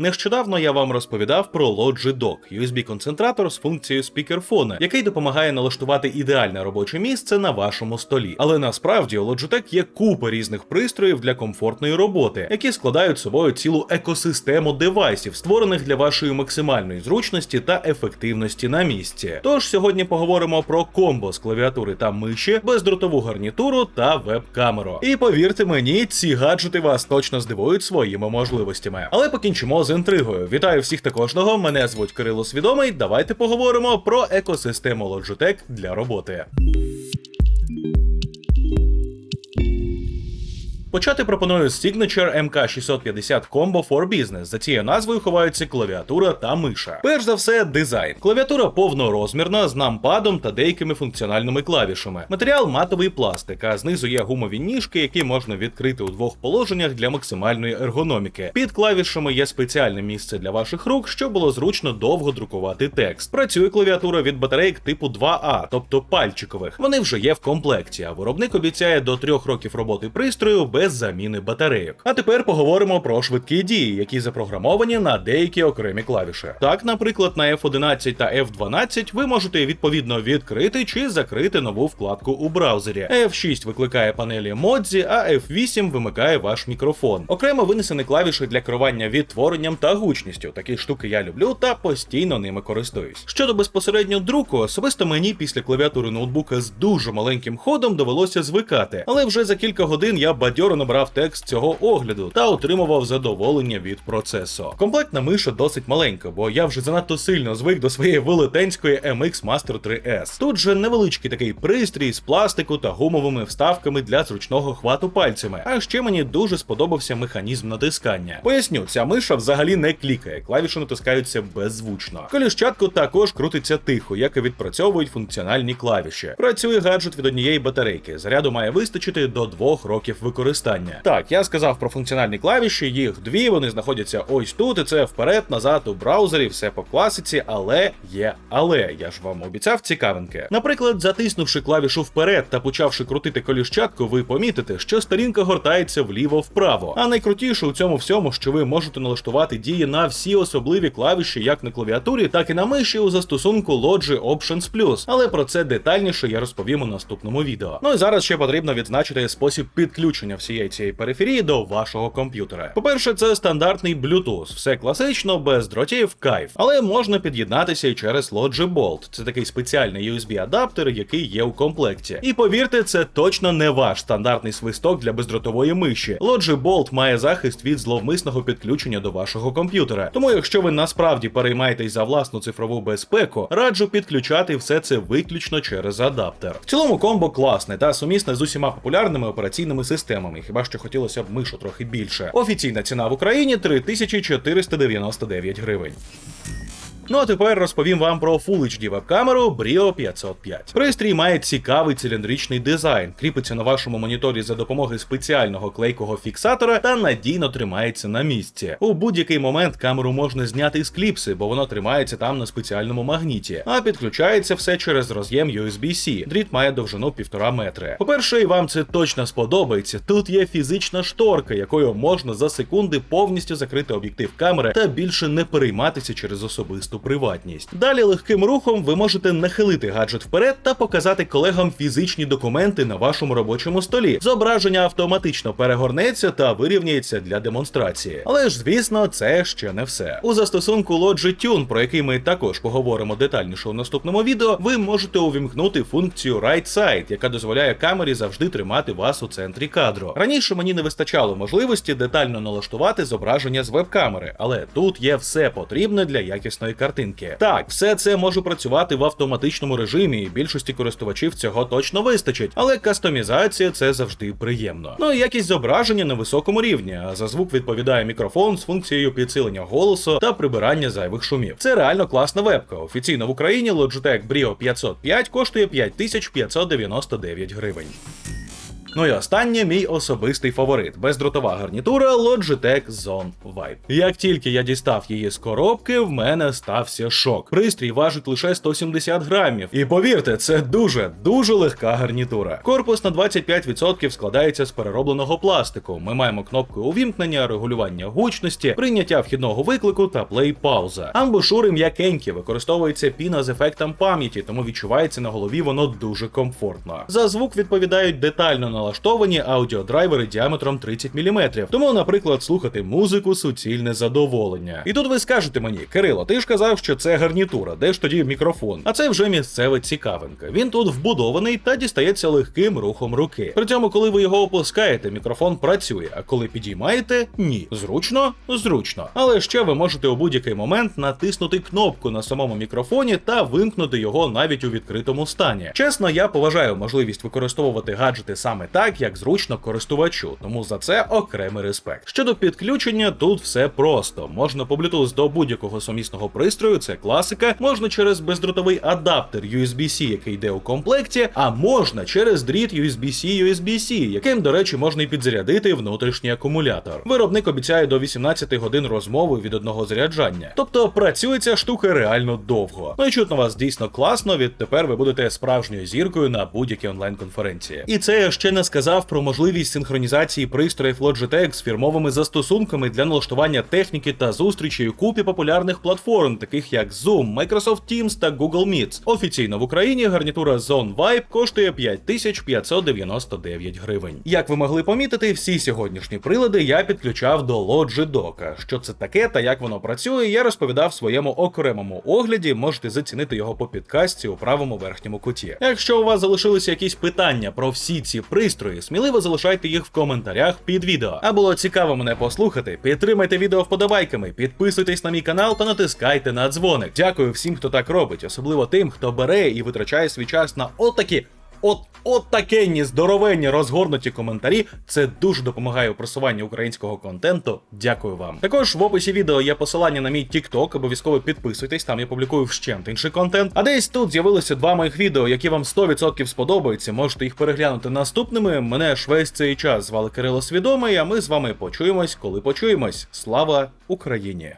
Нещодавно я вам розповідав про Logi Dock – USB-концентратор з функцією спікерфона, який допомагає налаштувати ідеальне робоче місце на вашому столі. Але насправді у Logitech є купа різних пристроїв для комфортної роботи, які складають собою цілу екосистему девайсів, створених для вашої максимальної зручності та ефективності на місці. Тож сьогодні поговоримо про комбо з клавіатури та миші, бездротову гарнітуру та веб-камеру. І повірте мені, ці гаджети вас точно здивують своїми можливостями. Але покінчимо з інтригою. Вітаю всіх та кожного. Мене звуть Кирило Свідомий. Давайте поговоримо про екосистему Logitech для роботи. Почати пропоную Signature MK650 Combo for Business. За цією назвою ховаються клавіатура та миша. Перш за все, дизайн. Клавіатура повнорозмірна з нампадом та деякими функціональними клавішами. Матеріал матовий пластик, а знизу є гумові ніжки, які можна відкрити у двох положеннях для максимальної ергономіки. Під клавішами є спеціальне місце для ваших рук, щоб було зручно довго друкувати текст. Працює клавіатура від батарейок типу 2А, тобто пальчикових. Вони вже є в комплекті, а виробник обіцяє до трьох років роботи пристрою без заміни батарейок. А тепер поговоримо про швидкі дії, які запрограмовані на деякі окремі клавіші. Так, наприклад, на F11 та F12 ви можете відповідно відкрити чи закрити нову вкладку у браузері. F6 викликає панелі Модзі, а F8 вимикає ваш мікрофон. Окремо винесені клавіші для керування відтворенням та гучністю. Такі штуки я люблю та постійно ними користуюсь. Щодо безпосередньо друку, особисто мені після клавіатури ноутбука з дуже маленьким ходом довелося звикати, але вже за кілька годин я бадьоро набрав текст цього огляду та отримував задоволення від процесу. Комплектна миша досить маленька, бо я вже занадто сильно звик до своєї велетенської MX Master 3S. Тут же невеличкий такий пристрій з пластику та гумовими вставками для зручного хвату пальцями. А ще мені дуже сподобався механізм натискання. Поясню, ця миша взагалі не клікає, клавіші натискаються беззвучно. Коліщатку також крутиться тихо, як і відпрацьовують функціональні клавіші. Працює гаджет від однієї батарейки. Заряду має вистачити до двох років використання. Так, я сказав про функціональні клавіші, їх дві, вони знаходяться ось тут, і це вперед, назад у браузері, все по класиці, але є але. Я ж вам обіцяв цікавинки. Наприклад, затиснувши клавішу вперед та почавши крутити коліщатку, ви помітите, що сторінка гортається вліво-вправо. А найкрутіше у цьому всьому, що ви можете налаштувати дії на всі особливі клавіші, як на клавіатурі, так і на миші у застосунку Logi Options Plus. Але про це детальніше я розповім у наступному відео. Ну і зараз ще потрібно відзначити спосіб підключення всієї цієї периферії до вашого комп'ютера. По-перше, це стандартний Bluetooth, все класично, без дротів, кайф, але можна під'єднатися і через Logi Bolt. Це такий спеціальний USB-адаптер, який є у комплекті. І повірте, це точно не ваш стандартний свисток для бездротової миші. Logi Bolt має захист від зловмисного підключення до вашого комп'ютера. Тому, якщо ви насправді переймаєтесь за власну цифрову безпеку, раджу підключати все це виключно через адаптер. В цілому комбо класне та сумісне з усіма популярними операційними системами. Хіба що хотілося б мишу трохи більше. Офіційна ціна в Україні 3499 гривень. Ну а тепер розповім вам про Full HD веб-камеру Brio 505. Пристрій має цікавий циліндричний дизайн, кріпиться на вашому моніторі за допомогою спеціального клейкого фіксатора та надійно тримається на місці. У будь-який момент камеру можна зняти з кліпси, бо воно тримається там на спеціальному магніті, а підключається все через роз'єм USB-C. Дріт має довжину півтора метри. По-перше, і вам це точно сподобається. Тут є фізична шторка, якою можна за секунди повністю закрити об'єктив камери та більше не перейматися через особисту приватність. Далі легким рухом ви можете нахилити гаджет вперед та показати колегам фізичні документи на вашому робочому столі. Зображення автоматично перегорнеться та вирівняється для демонстрації. Але ж, звісно, це ще не все. У застосунку Logi Tune, про який ми також поговоримо детальніше у наступному відео, ви можете увімкнути функцію Right Side, яка дозволяє камері завжди тримати вас у центрі кадру. Раніше мені не вистачало можливості детально налаштувати зображення з веб-камери, але тут є все потрібне для якісної картинки. Так, все це може працювати в автоматичному режимі, і більшості користувачів цього точно вистачить, але кастомізація це завжди приємно. Ну і якість зображення на високому рівні, а за звук відповідає мікрофон з функцією підсилення голосу та прибирання зайвих шумів. Це реально класна вебка. Офіційно в Україні Logitech Brio 505 коштує 5599 гривень. Ну і останнє мій особистий фаворит бездротова гарнітура Logitech Zone Vibe. Як тільки я дістав її з коробки, в мене стався шок. Пристрій важить лише 170 грамів. І повірте, це дуже дуже легка гарнітура. Корпус на 25% складається з переробленого пластику. Ми маємо кнопки увімкнення, регулювання гучності, прийняття вхідного виклику та плей-пауза. Амбушури м'якенькі, використовується піна з ефектом пам'яті, тому відчувається на голові воно дуже комфортно. За звук відповідають детально налаштовані аудіодрайвери діаметром 30 мм. Тому, наприклад, слухати музику суцільне задоволення. І тут ви скажете мені, Кирило, ти ж казав, що це гарнітура, де ж тоді мікрофон? А це вже місцева цікавинка. Він тут вбудований та дістається легким рухом руки. При цьому, коли ви його опускаєте, мікрофон працює, а коли підіймаєте, ні. Зручно? Зручно. Але ще ви можете у будь-який момент натиснути кнопку на самому мікрофоні та вимкнути його навіть у відкритому стані. Чесно, я поважаю можливість використовувати гаджети саме так, як зручно користувачу, тому за це окремий респект. Щодо підключення, тут все просто. Можна по Bluetooth до будь-якого сумісного пристрою, це класика, можна через бездротовий адаптер USB-C, який йде у комплекті, а можна через дріт USB-C USB-C, яким, до речі, можна і підзарядити внутрішній акумулятор. Виробник обіцяє до 18 годин розмови від одного заряджання. Тобто працює ця штука реально довго. Ну і чутно вас дійсно класно. Відтепер ви будете справжньою зіркою на будь-якій онлайн-конференції. І це ще не сказав про можливість синхронізації пристроїв Logitech з фірмовими застосунками для налаштування техніки та зустрічей у купі популярних платформ, таких як Zoom, Microsoft Teams та Google Meets. Офіційно в Україні гарнітура Zone Vibe коштує 5599 гривень. Як ви могли помітити, всі сьогоднішні прилади я підключав до Logidock. Що це таке та як воно працює, я розповідав в своєму окремому огляді. Можете зацінити його по підкасті у правому верхньому куті. Якщо у вас залишилися якісь питання про всі ці пристрої, сміливо залишайте їх в коментарях під відео. А було цікаво мене послухати. Підтримайте відео вподобайками, підписуйтесь на мій канал та натискайте на дзвоник. Дякую всім, хто так робить, особливо тим, хто бере і витрачає свій час на отакі. От от такенні здоровенні розгорнуті коментарі. Це дуже допомагає у просуванні українського контенту. Дякую вам. Також в описі відео є посилання на мій TikTok, обов'язково підписуйтесь, там я публікую вщент інший контент. А десь тут з'явилося два моїх відео, які вам 100% сподобаються. Можете їх переглянути наступними. Мене ж весь цей час звали Кирило Свідомий, а ми з вами почуємось, коли почуємось. Слава Україні!